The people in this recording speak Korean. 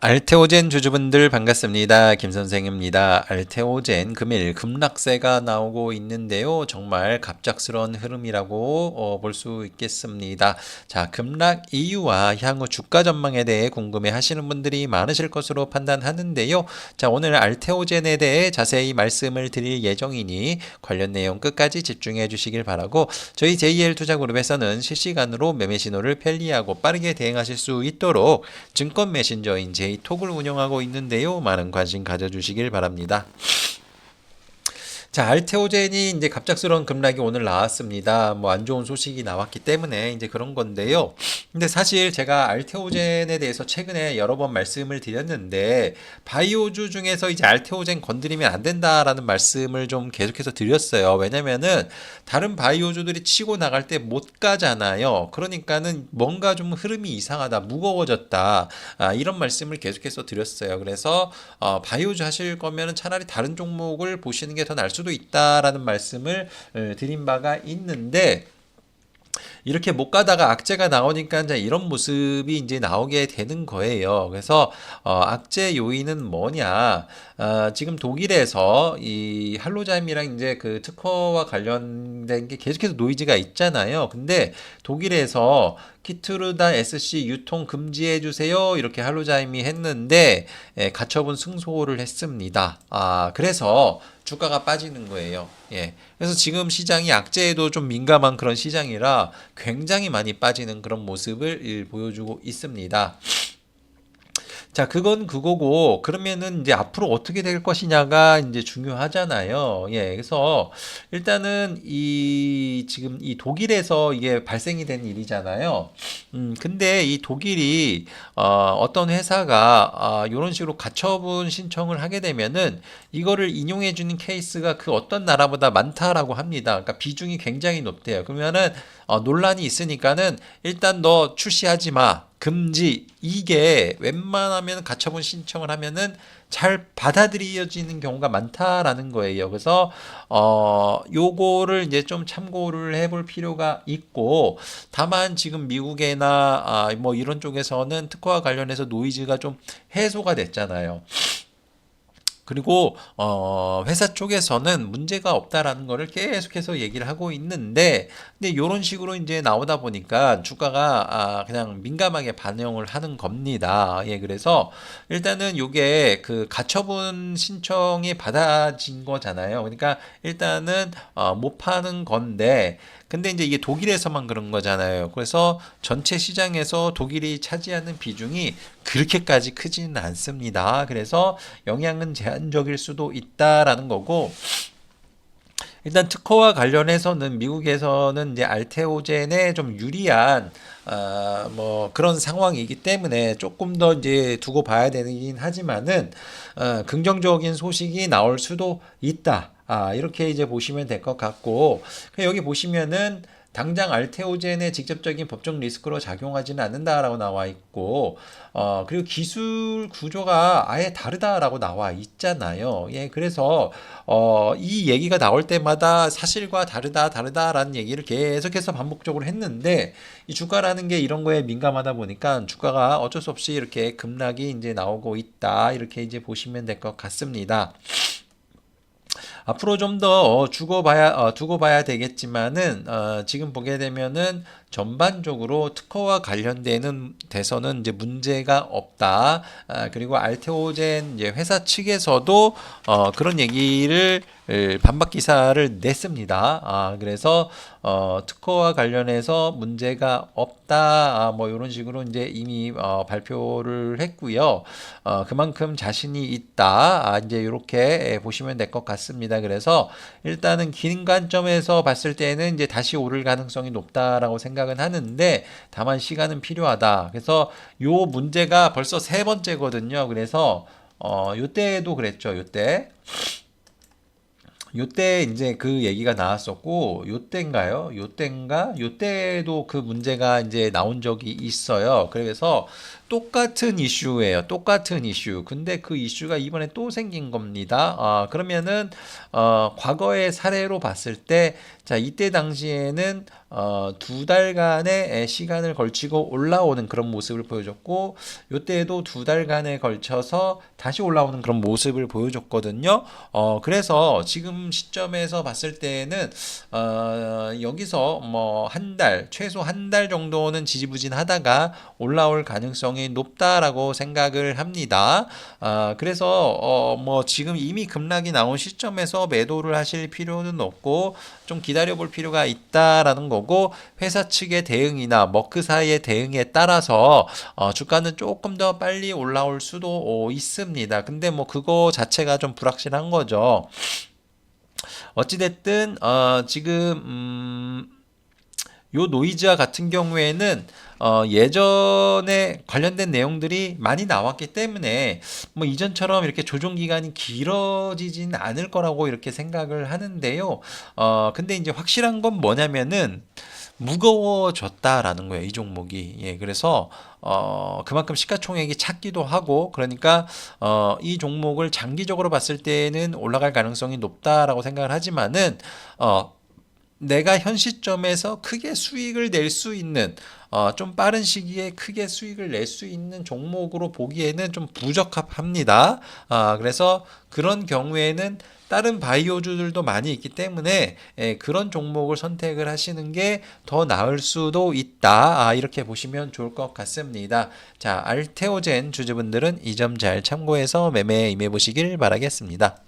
알테오젠 주주분들 반갑습니다. 김 선생입니다. 알테오젠 금일 급락세가 나오고 있는데요. 정말 갑작스러운 흐름이라고 어, 볼수 있겠습니다. 자, 급락 이유와 향후 주가 전망에 대해 궁금해 하시는 분들이 많으실 것으로 판단하는데요. 자, 오늘 알테오젠에 대해 자세히 말씀을 드릴 예정이니 관련 내용 끝까지 집중해 주시길 바라고 저희 JL 투자그룹에서는 실시간으로 매매 신호를 편리하고 빠르게 대응하실 수 있도록 증권 메신저인 제 이톡을 운영하고 있는데요. 많은 관심 가져주시길 바랍니다. 자, 알테오젠이 이제 갑작스러운 급락이 오늘 나왔습니다. 뭐 안 좋은 소식이 나왔기 때문에 이제 그런 건데요. 근데 사실 제가 알테오젠에 대해서 최근에 여러 번 말씀을 드렸는데 바이오주 중에서 이제 알테오젠 건드리면 안 된다라는 말씀을 좀 계속해서 드렸어요. 왜냐면은 다른 바이오주들이 치고 나갈 때 못 가잖아요. 그러니까는 뭔가 좀 흐름이 이상하다, 무거워졌다. 아, 이런 말씀을 계속해서 드렸어요. 그래서 어, 바이오주 하실 거면은 차라리 다른 종목을 보시는 게 더 나을 수도 있다라는 말씀을 어, 드린 바가 있는데 이렇게 못 가다가 악재가 나오니까 이제 이런 모습이 이제 나오게 되는 거예요. 그래서 어, 악재 요인은 뭐냐? 어, 지금 독일에서 이 할로자임이랑 이제 그 특허와 관련된 게 계속해서 노이즈가 있잖아요. 근데 독일에서 키트르다 SC 유통 금지해 주세요. 이렇게 할로자임이 했는데 예, 가처분 승소를 했습니다. 아, 그래서 주가가 빠지는 거예요. 예. 그래서 지금 시장이 악재에도 좀 민감한 그런 시장이라 굉장히 많이 빠지는 그런 모습을 보여주고 있습니다. 자, 그건 그거고, 그러면은 이제 앞으로 어떻게 될 것이냐가 이제 중요하잖아요. 예, 그래서 일단은 이, 지금 이 독일에서 이게 발생이 된 일이잖아요. 음, 근데 이 독일이, 어, 어떤 회사가, 아, 요런 식으로 가처분 신청을 하게 되면은 이거를 인용해 주는 케이스가 그 어떤 나라보다 많다라고 합니다. 그러니까 비중이 굉장히 높대요. 그러면은, 어, 논란이 있으니까는 일단 너 출시하지 마. 금지 이게 웬만하면 가처분 신청을 하면은 잘 받아들여지는 경우가 많다라는 거예요. 그래서 어 요거를 이제 좀 참고를 해볼 필요가 있고 다만 지금 미국이나 아, 뭐 이런 쪽에서는 특허와 관련해서 노이즈가 좀 해소가 됐잖아요. 그리고 어 회사 쪽에서는 문제가 없다라는 거를 계속해서 얘기를 하고 있는데 근데 요런 식으로 이제 나오다 보니까 주가가 아 그냥 민감하게 반영을 하는 겁니다. 예, 그래서 일단은 요게 그 가처분 신청이 받아진 거잖아요. 그러니까 일단은 어 못 파는 건데 근데 이제 이게 독일에서만 그런 거잖아요. 그래서 전체 시장에서 독일이 차지하는 비중이 그렇게까지 크지는 않습니다. 그래서 영향은 제한 적일 수도 있다라는 거고 일단 특허와 관련해서는 미국에서는 이제 알테오젠에 좀 유리한 어, 뭐 그런 상황이기 때문에 조금 더 이제 두고 봐야 되긴 하지만은 어, 긍정적인 소식이 나올 수도 있다. 아, 이렇게 이제 보시면 될 것 같고 여기 보시면은 당장 알테오젠의 직접적인 법적 리스크로 작용하지는 않는다라고 나와 있고 어 그리고 기술 구조가 아예 다르다라고 나와 있잖아요. 예, 그래서 어 이 얘기가 나올 때마다 사실과 다르다 다르다라는 얘기를 계속해서 반복적으로 했는데 이 주가라는 게 이런 거에 민감하다 보니까 주가가 어쩔 수 없이 이렇게 급락이 이제 나오고 있다 이렇게 이제 보시면 될 것 같습니다. 앞으로 좀 더 주고 봐야 어, 두고 봐야 되겠지만은 어, 지금 보게 되면은 전반적으로 특허와 관련되는 대서는 이제 문제가 없다. 아, 그리고 알테오젠 회사 측에서도 어, 그런 얘기를 반박 기사를 냈습니다. 아, 그래서 어, 특허와 관련해서 문제가 없다. 아, 뭐 이런 식으로 이제 이미 어, 발표를 했고요. 어, 그만큼 자신이 있다. 아, 이제 이렇게 보시면 될 것 같습니다. 그래서 일단은 긴 관점에서 봤을 때는 이제 다시 오를 가능성이 높다라고 생각은 하는데 다만 시간은 필요하다. 그래서 요 문제가 벌써 세 번째거든요. 그래서 어, 요때도 그랬죠. 요때. 요때 이제 그 얘기가 나왔었고 요때인가요? 요때인가? 요때도 그 문제가 이제 나온 적이 있어요. 그래서 똑같은 이슈예요. 똑같은 이슈. 근데 그 이슈가 이번에 또 생긴 겁니다. 아, 그러면은 어, 과거의 사례로 봤을 때 자, 이때 당시에는 어, 두 달간의 시간을 걸치고 올라오는 그런 모습을 보여줬고 요때에도 두 달간에 걸쳐서 다시 올라오는 그런 모습을 보여줬거든요. 어, 그래서 지금 시점에서 봤을 때는 어, 여기서 뭐 한 달, 최소 한 달 정도는 지지부진하다가 올라올 가능성이 높다라고 생각을 합니다. 아, 그래서 어, 뭐 지금 이미 급락이 나온 시점에서 매도를 하실 필요는 없고 좀 기다려 볼 필요가 있다라는 거고 회사 측의 대응이나 머크사의 대응에 따라서 어, 주가는 조금 더 빨리 올라올 수도 어, 있습니다. 근데 뭐 그거 자체가 좀 불확실한 거죠. 어찌됐든 어, 지금 음, 요 노이즈와 같은 경우에는 어, 예전에 관련된 내용들이 많이 나왔기 때문에 뭐 이전처럼 이렇게 조정 기간이 길어지진 않을 거라고 이렇게 생각을 하는데요. 어, 근데 이제 확실한 건 뭐냐면은 무거워졌다라는 거예요. 이 종목이. 예, 그래서 어, 그만큼 시가총액이 작기도 하고 그러니까 어, 이 종목을 장기적으로 봤을 때는 올라갈 가능성이 높다라고 생각을 하지만은 어, 내가 현 시점에서 크게 수익을 낼 수 있는 어, 좀 빠른 시기에 크게 수익을 낼 수 있는 종목으로 보기에는 좀 부적합합니다. 아, 그래서 그런 경우에는 다른 바이오주들도 많이 있기 때문에 예, 그런 종목을 선택을 하시는 게 더 나을 수도 있다. 아, 이렇게 보시면 좋을 것 같습니다. 자, 알테오젠 주주분들은 이 점 잘 참고해서 매매에 임해 보시길 바라겠습니다.